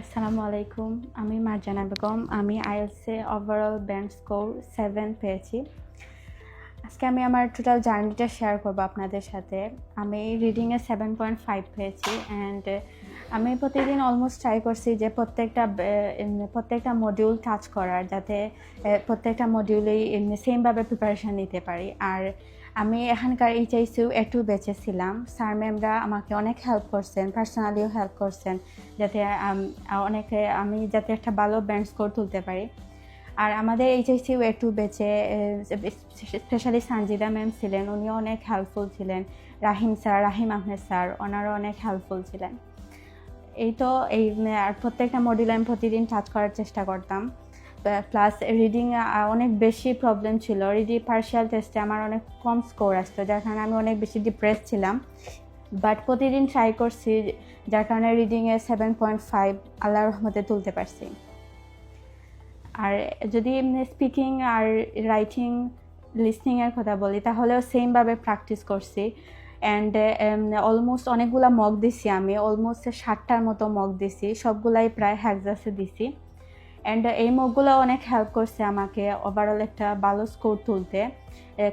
আসসালামু আলাইকুম আমি মার্জানা বেগম। আমি আইএলসে ওভারঅল ব্যান্ড স্কোর সেভেন পেয়েছি। আজকে আমি আমার টোটাল জার্নিটা শেয়ার করব আপনাদের সাথে। আমি রিডিংয়ে সেভেন পয়েন্ট ফাইভ পেয়েছি অ্যান্ড আমি প্রতিদিন অলমোস্ট ট্রাই করছি যে প্রত্যেকটা প্রত্যেকটা মডিউল টাচ করার যাতে প্রত্যেকটা মডিউলেই সেমভাবে প্রিপারেশান নিতে পারি। আর আমি এখানকার এইচআইসিউ একটু বেঁচেছিলাম। স্যার ম্যামরা আমাকে অনেক হেল্প করছেন পার্সোনালিও হেল্প করছেন, যাতে অনেকে, আমি যাতে একটা ভালো ব্যান্ড স্কোর তুলতে পারি। আর আমাদের এইচএসসিও একটু বেঁচে স্পেশালি সানজিদা ম্যাম ছিলেন, উনিও অনেক হেল্পফুল ছিলেন। রাহিম স্যার রাহিম আহমেদ স্যার ওনারও অনেক হেল্পফুল ছিলেন। এই তো এই আর প্রত্যেকটা মডিউল আমি প্রতিদিন টাচ করার চেষ্টা করতাম। প্লাস রিডিং অনেক বেশি প্রবলেম ছিল। রিডিং পার্শিয়াল টেস্টে আমার অনেক কম স্কোর আসতো, যার কারণে আমি অনেক বেশি ডিপ্রেস ছিলাম। বাট প্রতিদিন ট্রাই করছি, যার কারণে রিডিংয়ে সেভেন পয়েন্ট ফাইভ আল্লাহর রহমতে তুলতে পারছি। আর যদি এমনি স্পিকিং আর রাইটিং লিসনিংয়ের কথা বলি, তাহলেও সেমভাবে প্র্যাকটিস করছি। অ্যান্ড অলমোস্ট অনেকগুলা মগ দিছি আমি অলমোস্ট ষাটটার মতো মগ দিছি, সবগুলাই প্রায় হ্যাকজাসে দিছি। অ্যান্ড এই মগগুলো অনেক হেল্প করছে আমাকে ওভারঅল একটা ভালো স্কোর তুলতে।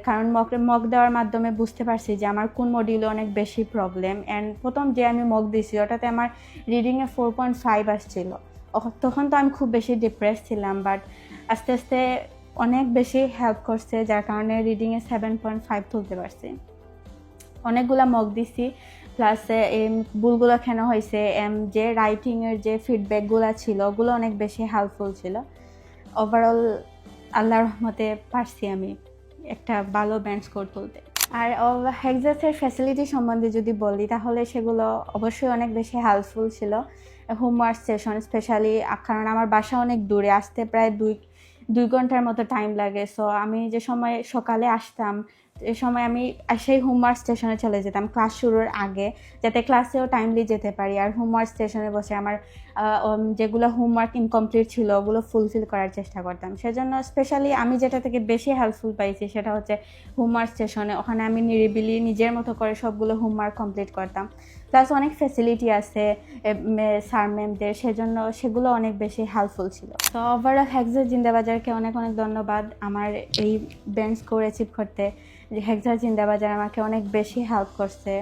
কারণ মগ মগ দেওয়ার মাধ্যমে বুঝতে পারছি যে আমার কোন মডিউলে অনেক বেশি প্রবলেম অ্যান্ড প্রথম যে আমি মগ দিছি, ওটাতে আমার রিডিংয়ে ফোর পয়েন্ট ফাইভ আসছিল। তখন তো আমি খুব বেশি ডিপ্রেস ছিলাম বাট আস্তে আস্তে অনেক বেশি হেল্প করছে, যার কারণে রিডিংয়ে সেভেন পয়েন্ট ফাইভ তুলতে পারছি। অনেকগুলা মগ দিছি প্লাস ভুলগুলো কেন হয়েছে, এম, যে রাইটিংয়ের যে ফিডব্যাকগুলো ছিল, ওগুলো অনেক বেশি হেল্পফুল ছিল। ওভারঅল আল্লাহর রহমতে পারছি আমি একটা ভালো ব্যান্ড স্কোর তুলতে। আর হেক্সাসের ফ্যাসিলিটি সম্বন্ধে যদি বলি, তাহলে সেগুলো অবশ্যই অনেক বেশি হেল্পফুল ছিল। হোমওয়ার্ক সেশন, স্পেশালি কারণ আমার বাসা অনেক দূরে, আসতে প্রায় দুই দুই ঘণ্টার মতো টাইম লাগে। সো আমি যে সময় সকালে আসতাম এ সময় আমি সেই হোমওয়ার্ক স্টেশনে চলে যেতাম ক্লাস শুরুর আগে, যাতে ক্লাসেও টাইমলি যেতে পারি। আর হোমওয়ার্ক স্টেশনে বসে আমার যেগুলো হোমওয়ার্ক ইনকমপ্লিট ছিল, ওগুলো ফুলফিল করার চেষ্টা করতাম। সেজন্য স্পেশালি আমি যেটা থেকে বেশি হেল্পফুল পাইছি সেটা হচ্ছে হোমওয়ার্ক স্টেশনে। ওখানে আমি নিরিবিলি নিজের মতো করে সবগুলো হোমওয়ার্ক কমপ্লিট করতাম। প্লাস অনেক ফেসিলিটি আছে স্যার ম্যামদের সেজন্য সেগুলো অনেক বেশি হেল্পফুল ছিল। তো ওভারঅল হ্যাকজার জিন্দাবাজারকে অনেক অনেক ধন্যবাদ। আমার এই ব্যান্ড স্কোর অ্যাচিভ করতে। হেক্সার জিন্দাবাজার আমাকে অনেক বেশি হেল্প করছে।